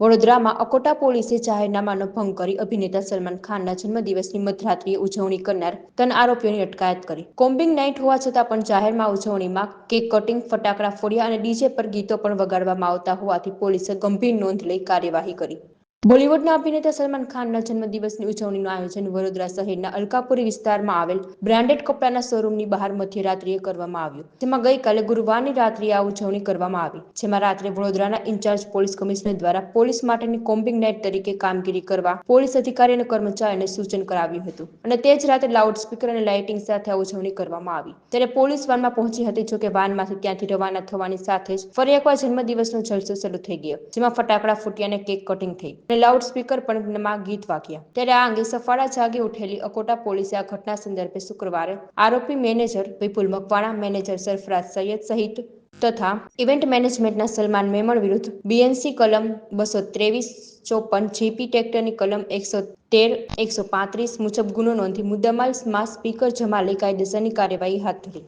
વડોદરામાં અકોટા પોલીસે જાહેરનામાનો ભંગ કરી અભિનેતા સલમાન ખાનના જન્મદિવસની મધરાત્રિએ ઉજવણી કરનાર ત્રણ આરોપીઓની અટકાયત કરી. કોમ્બિંગ નાઇટ હોવા છતાં પણ જાહેરમાં ઉજવણીમાં કેક કટિંગ, ફટાકડા ફોડ્યા અને ડીજે પર ગીતો પણ વગાડવામાં આવતા હોવાથી પોલીસે ગંભીર નોંધ લઈ કાર્યવાહી કરી. બોલિવૂડના અભિનેતા સલમાન ખાનના જન્મદિવસની ઉજવણીનું આયોજન વડોદરા શહેરના અલકાપુરી વિસ્તારમાં આવેલ બ્રાન્ડેડ કપડાના શોરૂમની બહાર મધ્યરાત્રિએ કરવામાં આવ્યું. જેમાં ગઈકાલે ગુરુવારની રાત્રિએ આ ઉજવણી કરવામાં આવી. જેમાં રાત્રે વડોદરાના ઇન્ચાર્જ પોલીસ કમિશનર દ્વારા પોલીસ માટેની કોમ્બિંગ નાઇટ તરીકે કામગીરી કરવા પોલીસ અધિકારી અને કર્મચારીઓને સૂચન કરાવ્યું હતું. અને તે જ રાતે લાઉડ સ્પીકર અને લાઇટિંગ સાથે આ ઉજવણી કરવામાં આવી. ત્યારે પોલીસ વાનમાં પહોંચી હતી જોકે વાનમાંથી ત્યાંથી રવાના થવાની સાથે જ ફરી એકવાર જન્મદિવસનો જલસો શરૂ થઈ ગયો, જેમાં ફટાકડા ફૂટ્યા અને કેક કટિંગ થઈ. અને લાઉડ સ્પીકર પણ માં ગીત વાગ્યા. ત્યારે આ અંગે સફાળા જાગી ઉઠેલી અકોટા પોલીસે આ ઘટના સંદર્ભે શુક્રવારે આરોપી મેનેજર વિપુલ મકવાણા, મેનેજર સરફરાજ સૈયદ સહિત તથા ઇવેન્ટ મેનેજમેન્ટના સલમાન મેમણ વિરુદ્ધ બીએનસી કલમ બસો ત્રેવીસ, ચોપન જીપી ટેક્ટરની કલમ એકસો તેર, એકસો પાંત્રીસ મુજબ ગુનો નોંધી મુદ્દામાલમાં સ્પીકર જમા લઈ કાયદેસરની કાર્યવાહી હાથ ધરી.